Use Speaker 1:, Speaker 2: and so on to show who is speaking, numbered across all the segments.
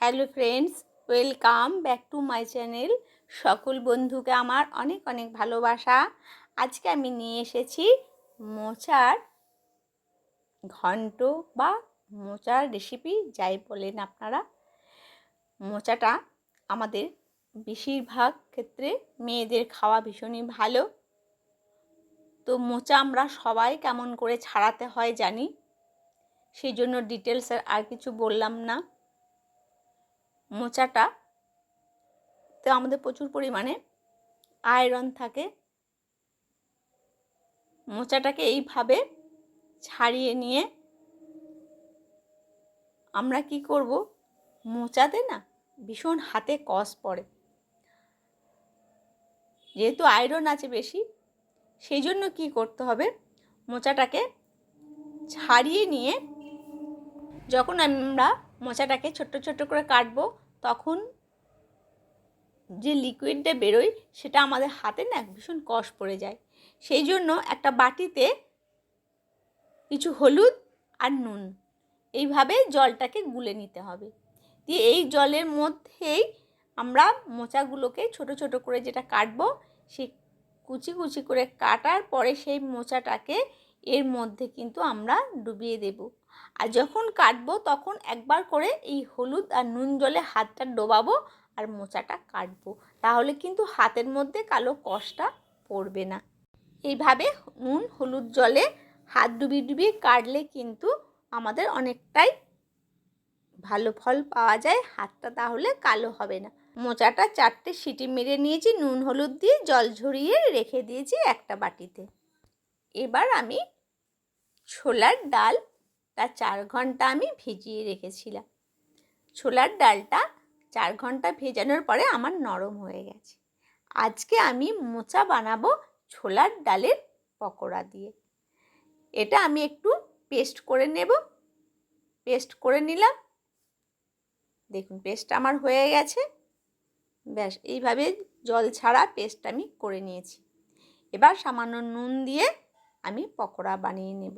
Speaker 1: Hello friends welcome back to my channel সকল বন্ধুকে আমার অনেক অনেক ভালোবাসা। আজকে আমি নিয়ে এসেছি মোচার ঘন্ট বা মোচার রেসিপি যাই বলেন আপনারা। মোচাটা আমাদের বেশিরভাগ ক্ষেত্রে মেয়েদের খাওয়া ভীষণই ভালো। তো মোচা আমরা সবাই কেমন করে ছাড়াতে হয় জানি, সেই জন্য ডিটেলস আর কিছু বললাম না। মোচাটা, তো আমাদের প্রচুর পরিমাণে আয়রন থাকে। মোচাটাকে এইভাবে ছাড়িয়ে নিয়ে আমরা কি করব? মোচাতে না ভীষণ হাতে কষ পড়ে। যেহেতু আয়রন আছে বেশি, সেই জন্য কি করতে হবে? মোচাটাকে ছাড়িয়ে নিয়ে যখন আমরা মোচাটাকে ছোট্ট ছোট্ট করে কাটবো তখন যে লিকুইডটা বেরোয় সেটা আমাদের হাতে না ভীষণ কষ পড়ে যায়। সেই জন্য একটা বাটিতে কিছু হলুদ আর নুন এইভাবে জলটাকে গুলে নিতে হবে। দিয়ে এই জলের মধ্যেই আমরা মোচাগুলোকে ছোট ছোট করে যেটা কাটবো সেই কুচি কুচি করে কাটার পরে সেই মোচাটাকে এর মধ্যে কিন্তু আমরা ডুবিয়ে দেব। আর যখন কাটবো তখন একবার করে এই হলুদ আর নুন জলে হাতটা ডোবাবো আর মোচাটা কাটবো। তাহলে কিন্তু হাতের মধ্যে কালো কষটা পড়বে না। এইভাবে নুন, হলুদ জলে হাত ডুবিয়ে ডুবিয়ে কাটলে কিন্তু আমাদের অনেকটাই ভালো ফল পাওয়া যায়। হাতটা তাহলে কালো হবে না। মোচাটা চারটে সিটি মেরে নিয়েছি, নুন, হলুদ দিয়ে জল ঝরিয়ে রেখে দিয়েছি একটা বাটিতে। এবার আমি ছোলার ডালটা চার ঘণ্টা আমি ভিজিয়ে রেখেছিলাম। ছোলার ডালটা চার ঘণ্টা ভেজানোর পরে আমার নরম হয়ে গেছে। আজকে আমি মোচা বানাবো ছোলার ডালের পকোড়া দিয়ে। এটা আমি একটু পেস্ট করে নেব। পেস্ট করে নিলাম। দেখুন, পেস্ট আমার হয়ে গেছে। ব্যাস, এইভাবে জল ছাড়া পেস্ট আমি করে নিয়েছি। এবার সামান্য নুন দিয়ে আমি পকোড়া বানিয়ে নেব।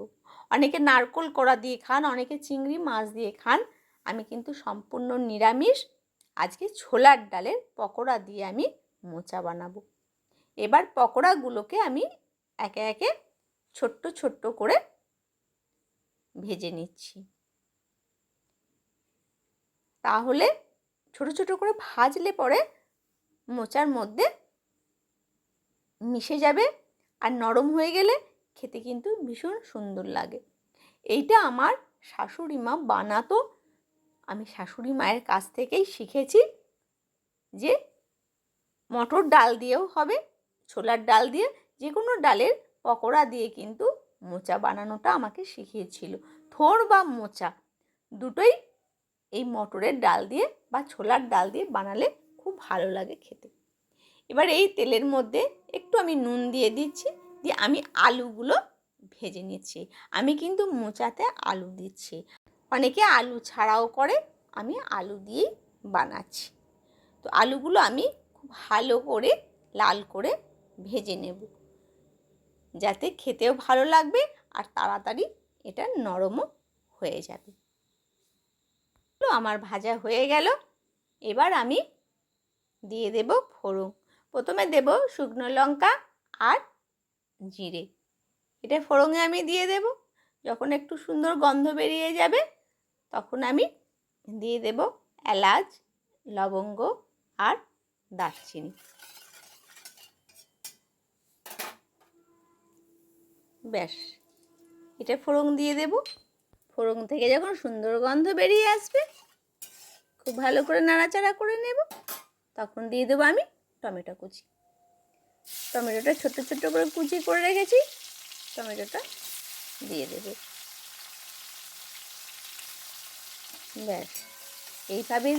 Speaker 1: অনেকে নারকোল কড়া দিয়ে খান, অনেকে চিংড়ি মাছ দিয়ে খান। আমি কিন্তু সম্পূর্ণ নিরামিষ। আজকে ছোলার ডালের পকোড়া দিয়ে আমি মোচা বানাবো। এবার পকোড়াগুলোকে আমি একে একে ছোট্ট ছোট্ট করে ভেজে নিচ্ছি। তাহলে ছোট ছোট করে ভাজলে পরে মোচার মধ্যে মিশে যাবে। আর নরম হয়ে গেলে খেতে কিন্তু ভীষণ সুন্দর লাগে। এইটা আমার শাশুড়ি মা বানাতো। আমি শাশুড়ি মায়ের কাছ থেকেই শিখেছি যে মটর ডাল দিয়েও হবে, ছোলার ডাল দিয়ে যে কোনো ডালের পকোড়া দিয়ে কিন্তু মোচা বানানোটা আমাকে শিখিয়েছিল। থোর বা মোচা দুটোই এই মটরের ডাল দিয়ে বা ছোলার ডাল দিয়ে বানালে খুব ভালো লাগে খেতে। এবার এই তেলের মধ্যে একটু আমি নুন দিয়ে দিচ্ছি। দিয়ে আমি আলুগুলো ভেজে নিচ্ছি। আমি কিন্তু মোচাতে আলু দিচ্ছি। অনেকে আলু ছাড়াও করে, আমি আলু দিয়েই বানাচ্ছি। তো আলুগুলো আমি খুব ভালো করে লাল করে ভেজে নেব। যাতে খেতেও ভালো লাগবে আর তাড়াতাড়ি এটা নরমও হয়ে যাবে। আমার ভাজা হয়ে গেল। এবার আমি দিয়ে দেব ফোড়ন। প্রথমে দেব শুকনো লঙ্কা আর জিরে। এটা ফোড়ঙে আমি দিয়ে দেব। যখন একটু সুন্দর গন্ধ বেরিয়ে যাবে, তখন আমি দিয়ে দেব এলাচ, লবঙ্গ আর দারচিনি। ব্যাস। এটা ফোড়ং দিয়ে দেব। ফোড়ং থেকে যখন সুন্দর গন্ধ বেরিয়ে আসবে, খুব ভালো করে নাড়াচাড়া করে নেব, তখন দিয়ে দেবো আমি টমেটো কুচি। টমেটোটা ছোট ছোট করে কুচি করে রেখেছি। টমেটোটা দিয়ে দেব। ব্যাস, এইভাবে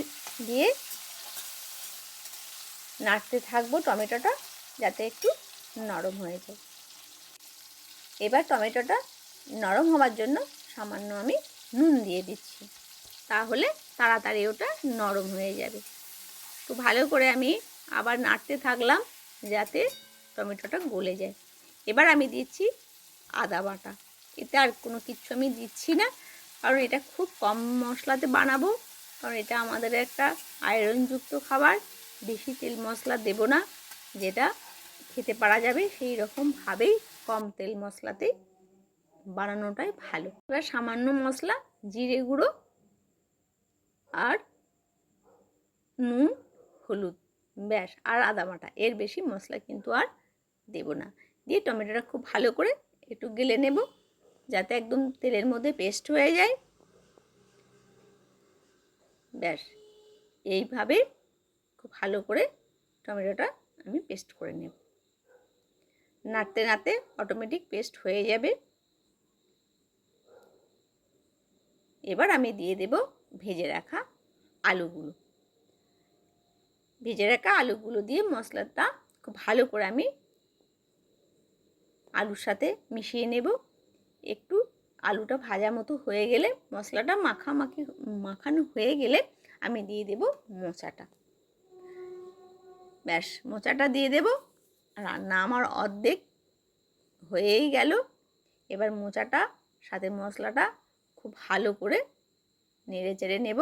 Speaker 1: দিয়ে নাড়তে থাকব টমেটোটা যাতে একটু নরম হয়ে যায়। এবার টমেটোটা নরম হওয়ার জন্য সামান্য আমি নুন দিয়ে দিচ্ছি। তাহলে তাড়াতাড়ি ওটা নরম হয়ে যাবে। তো ভালো করে আমি আবার নাড়তে থাকলাম। যাতে টমেটোটা গলে যায়। এবার আমি দিচ্ছি আদা বাটা। এতে আর কোনো কিছু আমি দিচ্ছি না। কারণ এটা খুব কম মশলাতে বানাবো। কারণ এটা আমাদের একটা আয়রনযুক্ত খাবার। বেশি তেল মশলা দেব না। যেটা খেতে পারা যাবে সেই রকমভাবেই কম তেল মশলাতেই বানানোটাই ভালো। এবার সামান্য মশলা, জিরে গুঁড়ো আর নুন, হলুদ। ব্যাস, আর আদা বাটা। এর বেশি মশলা কিন্তু আর দেব না। দিয়ে টমেটোটা খুব ভালো করে একটু গেলে নেব, যাতে একদম তেলের মধ্যে পেস্ট হয়ে যায়। ব্যাস, এইভাবে খুব ভালো করে টমেটোটা আমি পেস্ট করে নেব। নাড়তে নাড়তে অটোমেটিক পেস্ট হয়ে যাবে। এবার আমি দিয়ে দেব ভেজে রাখা আলুগুলো। ভেজে রাখা আলুগুলো দিয়ে মশলাটা খুব ভালো করে আমি আলুর সাথে মিশিয়ে নেব। একটু আলুটা ভাজা মতো হয়ে গেলে, মশলাটা মাখামাখি মাখানো হয়ে গেলে আমি দিয়ে দেব মোচাটা। ব্যাস, মোচাটা দিয়ে দেব। রান্না আমার অর্ধেক হয়েই গেল। এবার মোচাটা সাথে মশলাটা খুব ভালো করে নেড়ে চেড়ে নেব,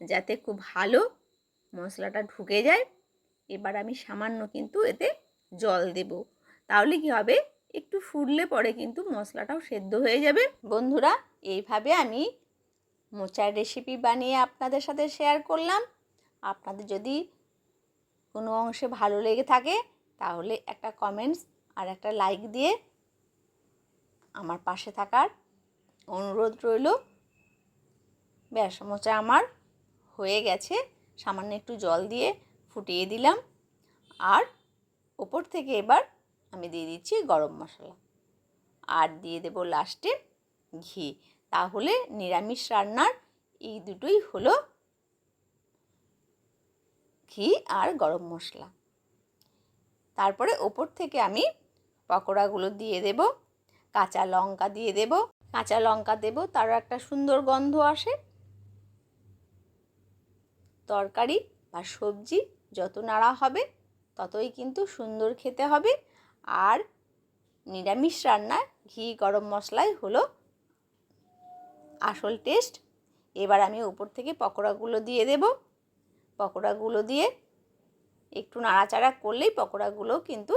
Speaker 1: যাতে খুব ভালো মশলাটা ঢুকে যায়, এবার আমি সামান্য কিন্তু এতে জল দেব। তাহলে কি হবে? একটু ফুটলে পরে কিন্তু মশলাটাও সেদ্ধ হয়ে যাবে। বন্ধুরা, এইভাবে আমি মোচার রেসিপি বানিয়ে আপনাদের সাথে শেয়ার করলাম। আপনাদের যদি কোনো অংশে ভালো লেগে থাকে, তাহলে একটা কমেন্টস আর একটা লাইক দিয়ে আমার পাশে থাকার অনুরোধ রইল। ব্যাস, মোচা আমার হয়ে গেছে। সামান্য একটু জল দিয়ে ফুটিয়ে দিলাম। আর ওপর থেকে এবার আমি দিয়ে দিচ্ছি গরম মশলা। আর দিয়ে দেব লাস্টে ঘি। তাহলে নিরামিষ রান্নার এই দুটোই হলো ঘি আর গরম মশলা। তারপরে ওপর থেকে আমি পকোড়াগুলো দিয়ে দেব, কাঁচা লঙ্কা দিয়ে দেব। কাঁচা লঙ্কা দেব, তারও একটা সুন্দর গন্ধ আসে। তরকারি বা সবজি যত নাড়া হবে, ততই কিন্তু সুন্দর খেতে হবে। আর নিরামিষ রান্নায় ঘি, গরম মশলাই হলো আসল টেস্ট এবার আমি উপর থেকে পকোড়াগুলো দিয়ে দেব। পকোড়াগুলো দিয়ে একটু নাড়াচাড়া করলেই পকোড়াগুলো কিন্তু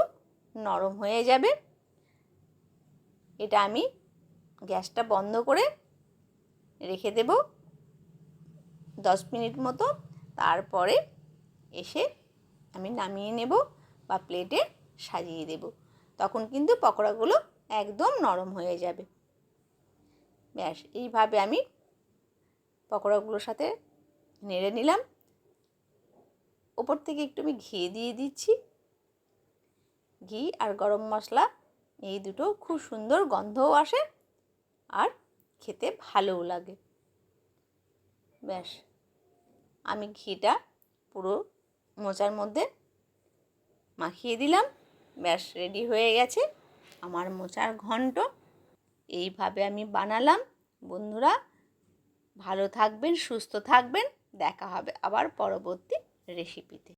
Speaker 1: নরম হয়ে যাবে। এটা আমি গ্যাসটা বন্ধ করে রেখে দেব। দশ মিনিট মতো তারপরে এসে আমি নামিয়ে নেব বা প্লেটে সাজিয়ে দেব। তখন কিন্তু পকোড়াগুলো একদম নরম হয়ে যাবে। ব্যাস, এইভাবে আমি পকোড়াগুলোর সাথে নেড়ে নিলাম। ওপর থেকে একটু আমি ঘি দিয়ে দিচ্ছি। ঘি আর গরম মশলা, এই দুটো খুব সুন্দর গন্ধও আসে আর খেতে ভালোও লাগে। ব্যাস আমি ঘিটা পুরো মোচার মধ্যে মাখিয়ে দিলাম। ব্যাস রেডি হয়ে গেছে আমার মোচার ঘন্ট। এইভাবে আমি বানালাম। বন্ধুরা, ভালো থাকবেন, সুস্থ থাকবেন। দেখা হবে আবার পরবর্তী রেসিপিতে